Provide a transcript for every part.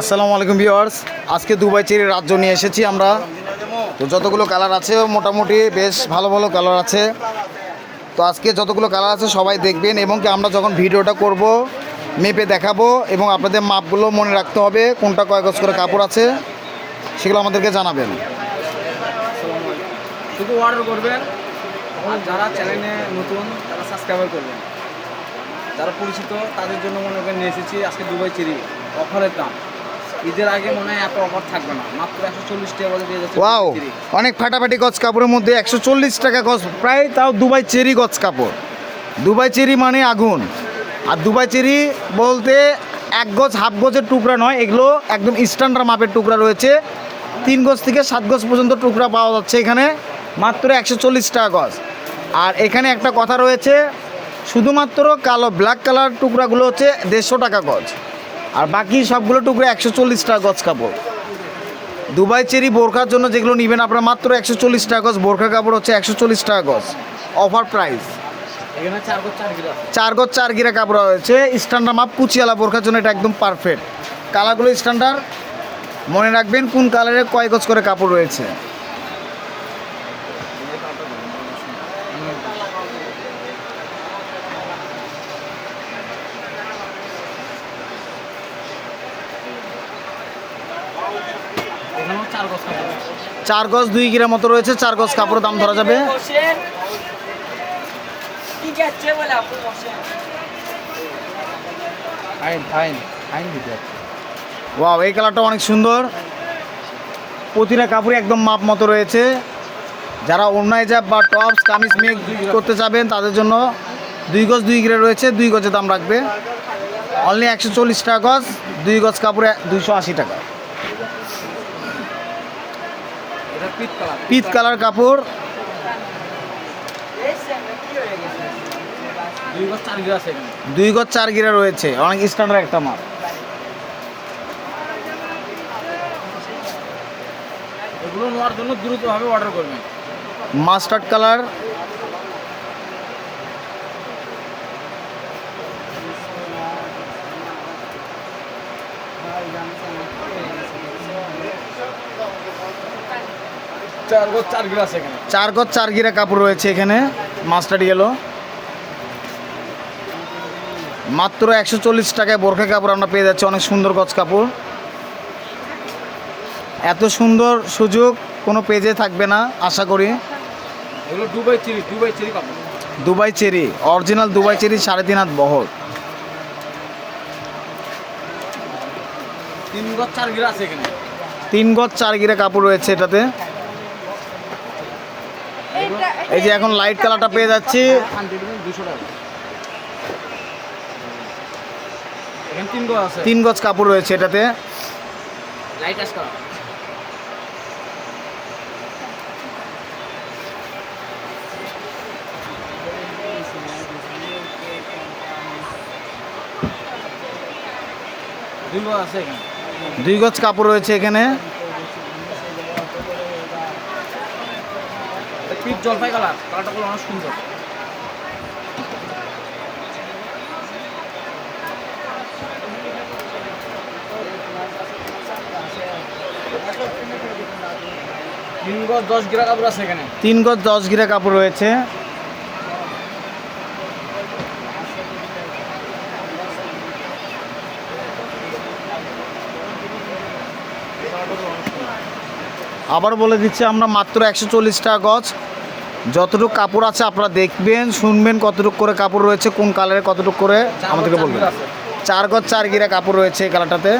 আসসালামু আলাইকুম ভিউয়ার্স। আজকে দুবাই চেরির রাজ্য নিয়ে এসেছি আমরা। তো যতগুলো কালার আছে, মোটামুটি বেশ ভালো ভালো কালার আছে। তো আজকে যতগুলো কালার আছে, সবাই দেখবেন এবং কি আমরা যখন ভিডিওটা করব মেপে দেখাবো এবং আপনাদের মাপগুলো মনে রাখতে হবে, কোনটা কয় গজ করে কাপড় আছে, সেগুলো আমাদেরকে জানাবেন। শুধু অর্ডার করবেন যারা চ্যানেলে নতুন, তারা সাবস্ক্রাইবার করবেন। যারা পরিচিত, তাদের জন্য মনে করেন নিয়ে এসেছি আজকে দুবাই চেরি, অফারের দাম। ঈদের আগে মনে হয় এত অফার থাকবে না। মাত্র একশো চল্লিশ টাকা দিয়ে যাচ্ছে ওয়াও অনেক ফাটাফাটি গজ কাপড়ের মধ্যে একশো চল্লিশ টাকা গজ প্রায় তাও দুবাই চেরি গজ কাপড়। দুবাই চেরি মানে আগুন। আর দুবাই চেরি বলতে এক গজ হাফ গজের টুকরা নয় এগুলো একদম স্ট্যান্ডার্ড মাপের টুকরা রয়েছে। তিন গজ থেকে সাত গজ পর্যন্ত টুকরা পাওয়া যাচ্ছে এখানে মাত্র একশো চল্লিশ টাকা গজ আর এখানে একটা কথা রয়েছে শুধুমাত্র কালো ব্ল্যাক কালার টুকরাগুলো হচ্ছে দেড়শো টাকা গজ আর বাকি সবগুলো টুকরা একশো চল্লিশ টাকা গজ কাপড়। দুবাই চেরি বোরখার জন্য যেগুলো নেবেন আপনার মাত্র একশো চল্লিশ টাকা গজ বোরখা কাপড় হচ্ছে একশো চল্লিশ টাকা গজ। অফার প্রাইস চার গজ চার গিরা। কাপড় রয়েছে। স্ট্যান্ডার্ড মাপ কুচিয়ালা বোরখার জন্য এটা একদম পারফেক্ট কালারগুলো স্ট্যান্ডার্ড মনে রাখবেন কোন কালারে কয় গজ করে কাপড় রয়েছে। চার গজ দুই গিরা মতো রয়েছে চার গজ কাপড়ের দাম ধরা যাবে। ওয়াও এই কালারটা অনেক সুন্দর। প্রতিটা কাপড় একদম মাপ মতো রয়েছে। যারা অন্যায় জাপ বা টপস কামিজ মেক করতে চাবেন তাদের জন্য দুই গজ দুই গিরে রয়েছে দুই গজের দাম রাখবে। অনলি একশো চল্লিশ টাকা গজ দুই গজ কাপড়ে দুইশো আশি টাকা এটা পিট কালার পিত কালার কাপড়। দুই গজ চার গিরে রয়েছে। অনেক স্ট্যান্ডার্ড একটা মাপ। এগুলো নেওয়ার জন্য দ্রুতভাবে অর্ডার করবেন। মাস্টার্ড কালার চার গজ চার গিরা কাপড় রয়েছে এখানে। মাস্টার্ড ইয়েলো মাত্র একশো চল্লিশ টাকায় বোরখা কাপড় আমরা পেয়ে যাচ্ছি অনেক সুন্দর গজ কাপড়। এত সুন্দর সুযোগ কোনো পেজে থাকবে না আশা করি। দুবাই চেরি দুবাই চেরি কাপড়। Dubai cherry original Dubai cherry সাড়ে তিন হাত বহর। তিন গজ চার গিরা আছে এখানে। তিন গজ চার গিরা কাপড় রয়েছে এটাতে। এই যে এখন লাইট কালারটা পেয়ে যাচ্ছি। তিন গজ কাপড় রয়েছে এটাতে। দুই গজ কাপড় রয়েছে এখানে। পিট জলপাই কালার কালারটা গুলো অনেক সুন্দর। তিন গজ দশ গিরা কাপড় তিন গজ দশ গিরা কাপড় রয়েছে। আবার বলে দিচ্ছি, আমরা মাত্র একশো চল্লিশ টাকা গজ যতটুকু কাপড় আছে আপনারা দেখবেন শুনবেন কতটুকু করে কাপড় রয়েছে কোন কালারে কতটুকু করে আমাদেরকে বলবেন। চার গজ চার গিরা কাপড় রয়েছে এই কালারটাতে।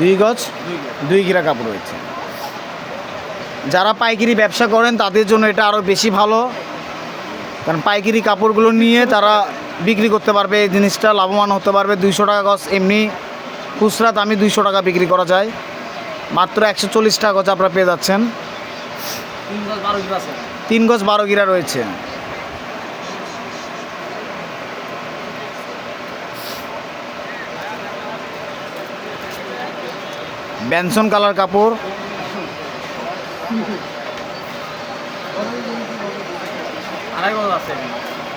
দুই গজ দুই গিরা কাপড় রয়েছে। যারা পাইকারি ব্যবসা করেন তাদের জন্য এটা আরও বেশি ভালো। কারণ পাইকারি কাপড়গুলো নিয়ে তারা বিক্রি করতে পারবে এই জিনিসটা লাভবান হতে পারবে। দুইশো টাকা গজ এমনি খুচরা দামি দুইশো টাকা বিক্রি করা যায়। মাত্র একশো চল্লিশ টাকা গজ আপনারা পেয়ে যাচ্ছেন। তিন গজ বারো গিরা রয়েছে। ব্যানসন কালার কাপড়।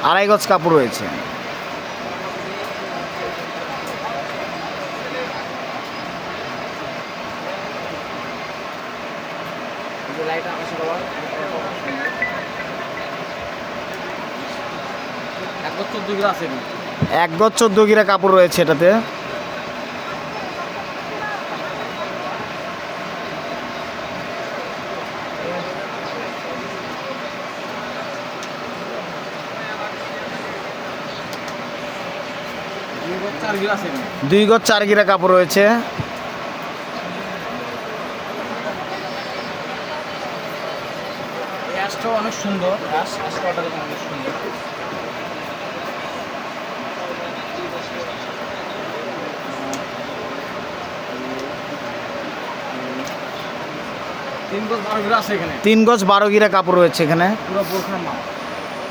আড়াই গজ কাপড় রয়েছে। এক গজ চোদ্দ গিরা কাপড় রয়েছে এটাতে দুই গজ চার কিলো আছে এখানে দুই গজ চার গিরা কাপড় রয়েছে। অনেক সুন্দর। অনেক তিন গজ বারো গিরা কাপড় রয়েছে এখানে। পুরো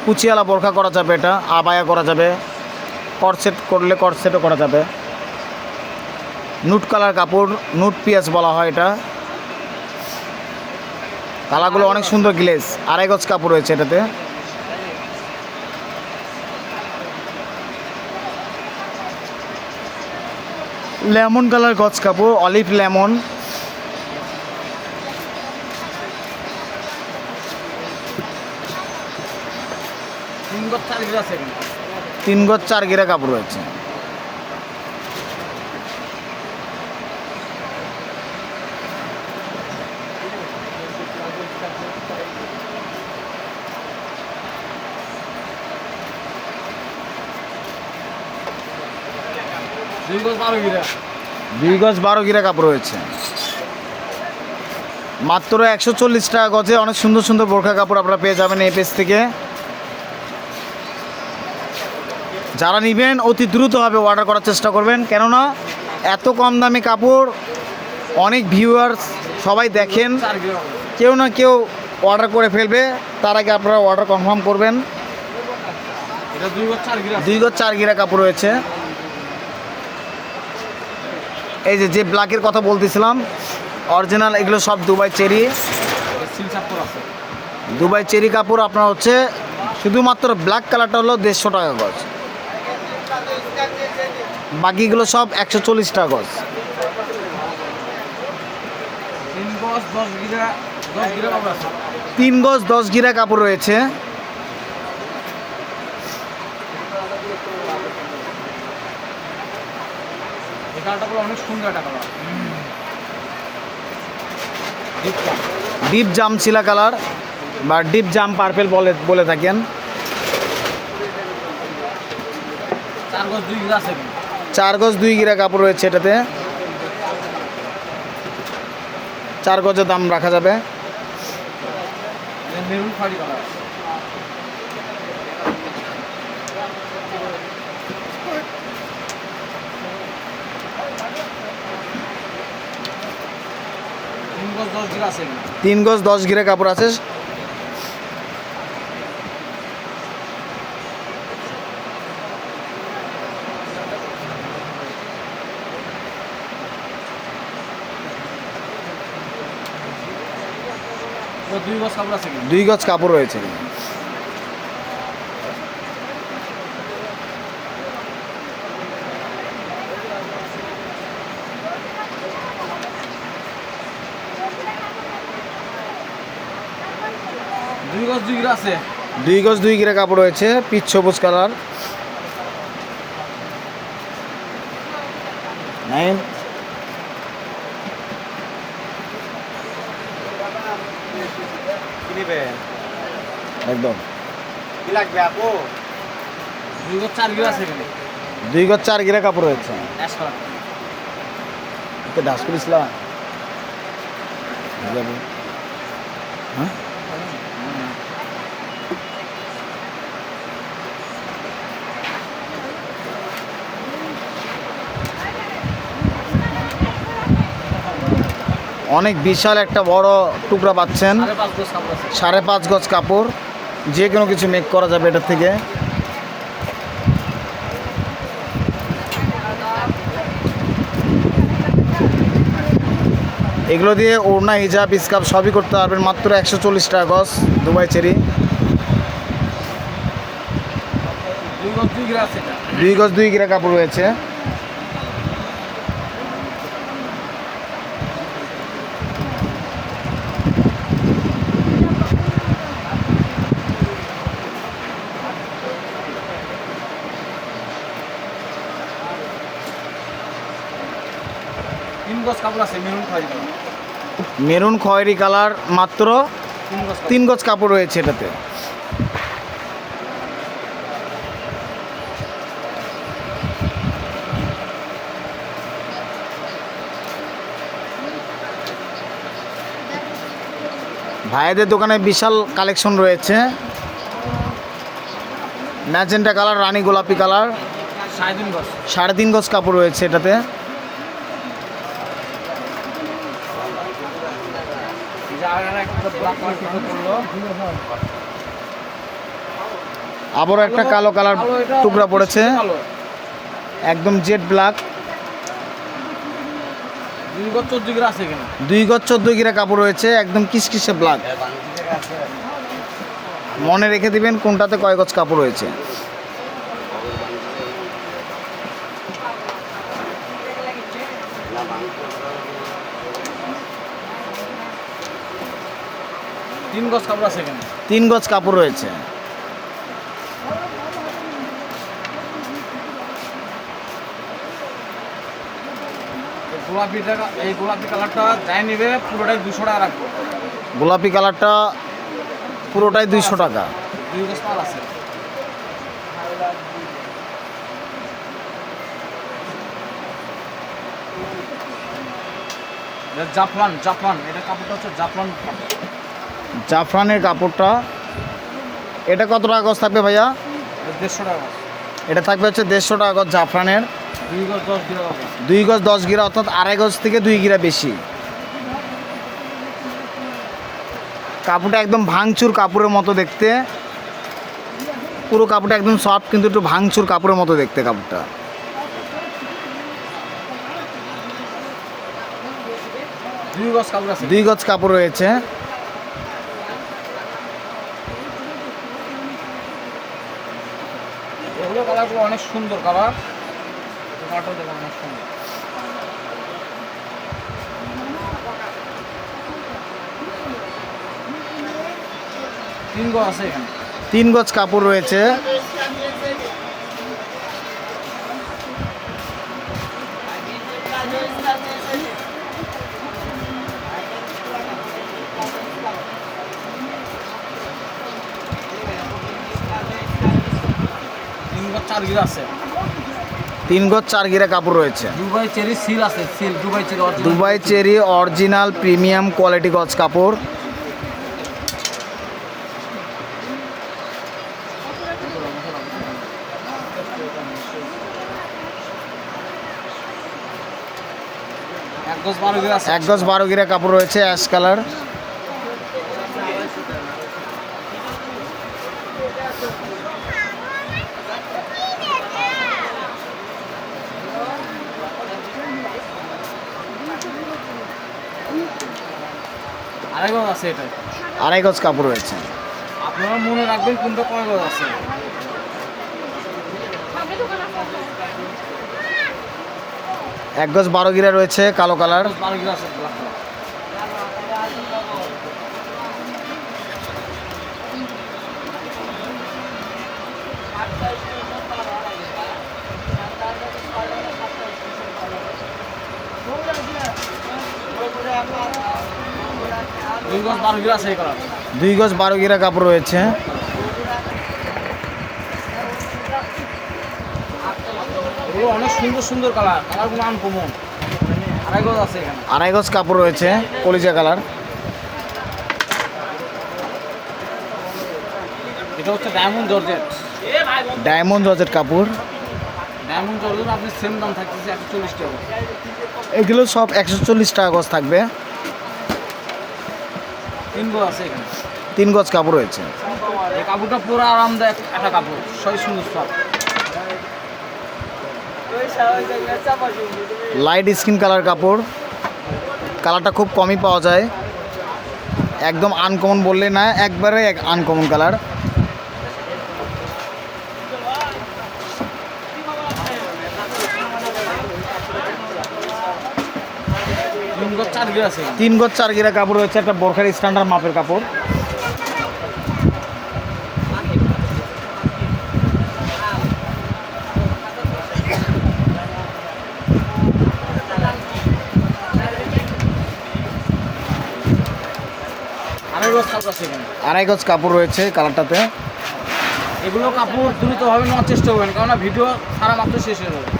কুচিয়ালা বোরখা করা যাবে এটা আবায়া করা যাবে। কটসেট করলে কটসেটও করা যাবে। নুট কালার কাপড় নুট পিয়াস বলা হয় এটা। কালারগুলো অনেক সুন্দর গ্লেজ আড়াই গজ কাপড় রয়েছে এটাতে। লেমন কালার গজ কাপড় অলিভ লেমন। আছে তিন গজ চার গিরা কাপড় রয়েছে। দুই গজ বারো গিরা। কাপড় রয়েছে। মাত্র একশো চল্লিশ টাকা গজে অনেক সুন্দর সুন্দর বোরখা কাপড় আপনারা পেয়ে যাবেন এই পেজ থেকে। যারা নেবেন, অতি দ্রুতভাবে অর্ডার করার চেষ্টা করবেন। কেননা, এত কম দামে কাপড়, অনেক ভিউয়ার্স সবাই দেখেন, কেউ না কেউ অর্ডার করে ফেলবে, তার আগে আপনারা অর্ডার কনফার্ম করবেন। দুই গজ চার গিরা কাপড় রয়েছে। এই যে যে ব্ল্যাকের কথা বলতেছিলাম অরিজিনাল এগুলো সব দুবাই চেরি। দুবাই চেরি কাপড় আপনার হচ্ছে, শুধুমাত্র ব্ল্যাক কালারটা হলো দেড়শো টাকা গজ। বাকিগুলো সব একশো চল্লিশ টাকা গজ। তিন গজ দশ গিরা কাপড় রয়েছে। ডিপ জাম। শিলা কালার বা ডিপ জাম পার্পেল বলে বলে থাকেন। চার গজ দুই গিরা আছে চার গজ দুই গিরা কাপড় রয়েছে এটাতে। চার গজের দাম রাখা যাবে। তিন গজ দশ গিরা কাপড় আছে। দুই গজ কাপড় রয়েছে। দুই গজ দুই গিরা আছে। দুই গজ দুই গিরা কাপড় রয়েছে পিচ সবুজ কালার নাইন একদম দুই গজ চার গিরা কাপড় রয়েছে। ডাস করিসলা হ্যাঁ? অনেক বিশাল একটা বড় টুকরা পাচ্ছেন। সাড়ে পাঁচ গজ কাপড়। যে কোনো কিছু মেক করা যাবে এটার থেকে। এগুলো দিয়ে ওড়না হিজাব স্কাপ সবই করতে পারবেন। মাত্র একশো চল্লিশ টাকা গজ দুবাই চেরি। দুই গজ দুই গিরা কাপড় রয়েছে তিন গজ কাপড় আছে মেরুন খয়েরি কালার মেরুন খয়েরি কালার মাত্র তিন গজ কাপড়। রয়েছে এটাতে। ভাইদের দোকানে বিশাল কালেকশন রয়েছে। ম্যাজেন্টা কালার রানী গোলাপি কালার। সাড়ে তিন গজ। সাড়ে তিন গজ কাপড় রয়েছে এটাতে এই যে আর একটা ব্ল্যাক কালার টি-শার্ট পরলো আবারও একটা কালো কালার টুকরা পড়েছে। একদম জেড ব্ল্যাক দুই গজ চোদ্দ গ্রাস দুই গজ চোদ্দ গিরা কাপড় রয়েছে একদম কিসকিসে ব্ল্যাক মনে রেখে দিবেন কোনটাতে কয় গজ কাপড় রয়েছে। গজ কাপড় আছে এখানে? তিন গজ কাপড় রয়েছে। গোলাপিটা এই গোলাপি কালারটা যাই নেবে পুরোটাই দুশো টাকা রাখব। গোলাপি কালারটা পুরোটাই দুইশো টাকা। দুই গজ মাল আছে। এটা কাপড়টা হচ্ছে কাপড়। জাফরানের কাপড়টা। এটা কত টাকা গজ থাকবে ভাইয়া? এটা দেড়শো টাকা এটা থাকবে হচ্ছে দেড়শো টাকা গজ জাফরানের। দুই গজ দশ গিরা অর্থাৎ আড়াই গজ থেকে দুই গিরা বেশি। কাপড়টা একদম ভাঙচুর কাপড়ের মতো দেখতে। পুরো কাপড়টা একদম সফট কিন্তু একটু ভাঙচুর কাপড়ের মতো দেখতে কাপড়টা। দুই গজ কাপড় দুই গজ কাপড় রয়েছে এগুলো কালারগুলো অনেক সুন্দর কালার অনেক সুন্দর। তিন গজ আছে তিন গজ কাপড় রয়েছে। চার গিরা আছে। তিন গজ চার গিরা কাপড় রয়েছে। দুবাই চেরি সিল আছে seal Dubai cherry Dubai cherry original premium quality গজ কাপড়। এক গজ বারো গিরা কাপড় রয়েছে অ্যাশ কালার। আড়াই গজ আছে এটা। আড়াই গজ কাপড় রয়েছে। আপনারা মনে রাখবেন কোনটা কয় গজ আছে। এক গজ বারো গিরা রয়েছে কালো কালার। বারো গিরা আছে ব্ল্যাক কালার দুই গজ বারো গিরা কাপড় রয়েছে। অনেক সুন্দর সুন্দর কালার। কালারগুলো আনকমন আড়াই গজ আছে এখানে। আড়াই গজ কাপড় রয়েছে কলিজা কালার। এটা হচ্ছে ডায়মন্ড জর্জেট। ডায়মন্ড জর্জেট কাপড়। ডায়মন্ড জর্জেট আপনি সেম দাম থাকতেছে একশো চল্লিশ টাকা। এগুলো সব একশো চল্লিশ টাকা গজ থাকবে। তিন গজ কাপড় রয়েছে। এই কাপড়টা পুরো আরামদায়ক একটা কাপড় সব সুন্দর সব। লাইট স্কিন কালার কাপড়। কালারটা খুব কমই পাওয়া যায়। একদম আনকমন বললে না একবারে এক আনকমন কালার তিন গজ চার গিরা কাপড় রয়েছে একটা বোরখার স্ট্যান্ডার্ড মাপের কাপড়। আড়াই গজ কাপড় আড়াই গজ কাপড় রয়েছে কালারটাতে। এগুলো কাপড় দ্রুতভাবে নেওয়ার চেষ্টা করবেন কেননা ভিডিও সারা মাত্র শেষ হয়ে যাবে।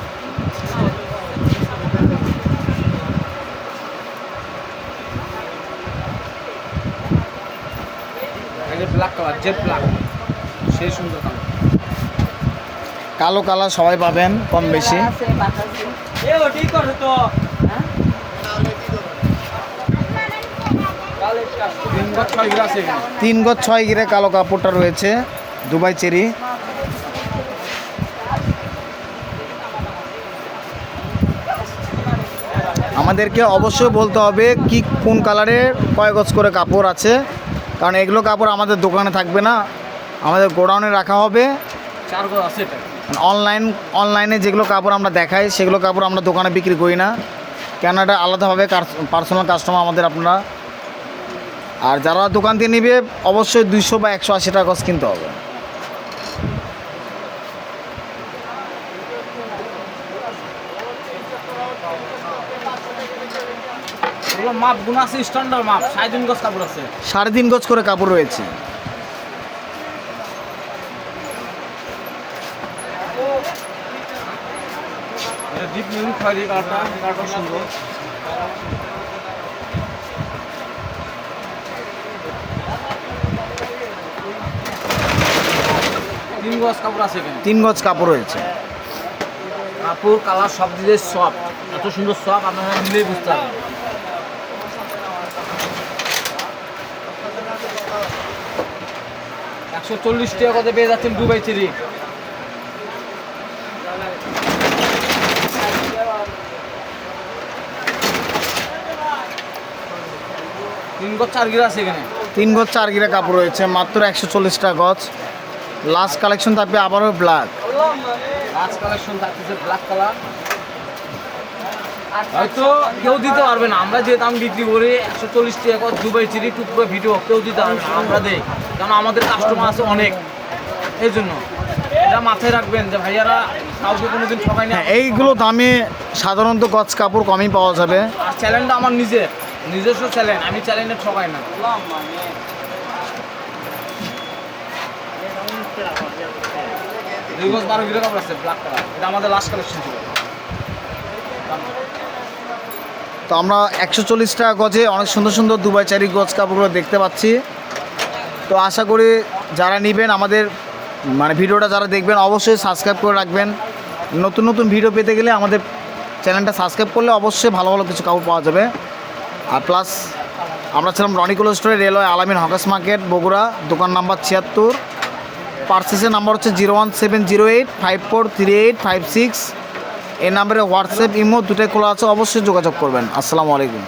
ব্ল্যাক কালার জেড ব্ল্যাক সেই সুন্দর কালার কালো কালার সবাই পাবেন কম বেশি। হ্যাঁ? তিন গজ ছয় গিরা আছে এখানে। তিন গজ ছয় গিরে কালো কাপড়টা রয়েছে দুবাই চেরি। আমাদেরকে অবশ্যই বলতে হবে কি কোন কালারের কয় গজ করে কাপড় আছে। কারণ এগুলো কাপড় আমাদের দোকানে থাকবে না আমাদের গোডাউনে রাখা হবে। অনলাইন অনলাইনে যেগুলো কাপড় আমরা দেখাই সেগুলো কাপড় আমরা দোকানে বিক্রি করি না। কেন এটা আলাদাভাবে পার্সোনাল কাস্টমার আমাদের আপনারা। আর যারা দোকান দিয়ে নিবে অবশ্যই দুইশো বা একশো আশি টাকা গজ কিনতে হবে। এগুলো মাপ গুণ আছে স্ট্যান্ডার্ড মাপ সাড়ে তিন গজ কাপড় আছে। সাড়ে তিন গজ করে কাপড় রয়েছে। ডিপ মেরুন খয়েরি কালারটা কালারটা সুন্দর তিন গজ কাপড় আছে এখানে। তিন গজ কাপড় রয়েছে। কাপড় কালার সব দিকে সব এত সুন্দর সব আপনারা মিলেই বুঝতে পারবেন একশো চল্লিশ টাকা কত পেয়ে যাচ্ছেন দুবাই চেরি তিন গজ চার গিরা আছে এখানে। তিন গজ চার গিরা কাপড় রয়েছে মাত্র একশো চল্লিশ টাকা গজ। লাস্ট কালেকশন থাকবে আবারও ব্ল্যাক লাস্ট কালেকশন থাকতেছে ব্ল্যাক কালার হয়তো কেউ দিতে পারবে না আমরা যে দাম বিক্রি করি একশো চল্লিশ টাকা দুবাই চিরি টুকরো ভিডিও কেউ দিতে পারবে না আমরা দেই। কারণ আমাদের কাস্টমার আছে অনেক। এই জন্য। এটা মাথায় রাখবেন যে ভাইয়ারা কাউকে কোনোদিন ঠকাই না হ্যাঁ এইগুলো দামে সাধারণত গজ কাপড় কমই পাওয়া যাবে। আর চ্যালেঞ্জটা আমার নিজের। নিজস্ব চ্যালেঞ্জ আমি চ্যালেঞ্জে ঠকাই না। দুই গজ বারো কিলো কাপড় আছে ব্ল্যাক কালার এটা আমাদের লাস্ট কালেকশন ছিল। তো আমরা একশো চল্লিশ টাকা গজে অনেক সুন্দর সুন্দর দুবাই চারি গজ কাপড়গুলো দেখতে পাচ্ছি। তো আশা করি যারা নেবেন আমাদের মানে ভিডিওটা যারা দেখবেন অবশ্যই সাবস্ক্রাইব করে রাখবেন। নতুন নতুন ভিডিও পেতে গেলে আমাদের চ্যানেলটা সাবস্ক্রাইব করলে অবশ্যই ভালো ভালো কিছু কাপড় পাওয়া যাবে। আর প্লাস আমরা ছিলাম রনিকুল স্টোরে রেলওয়ে আলামিন হকাস মার্কেট, বগুড়া, দোকান নাম্বার ছিয়াত্তর। পার্সেসের নাম্বার হচ্ছে zero one seven zero eight five four three eight five six. এই নাম্বারে হোয়াটসঅ্যাপ, ইমো দুটোই খোলা আছে, অবশ্যই যোগাযোগ করবেন। আসসালামু আলাইকুম।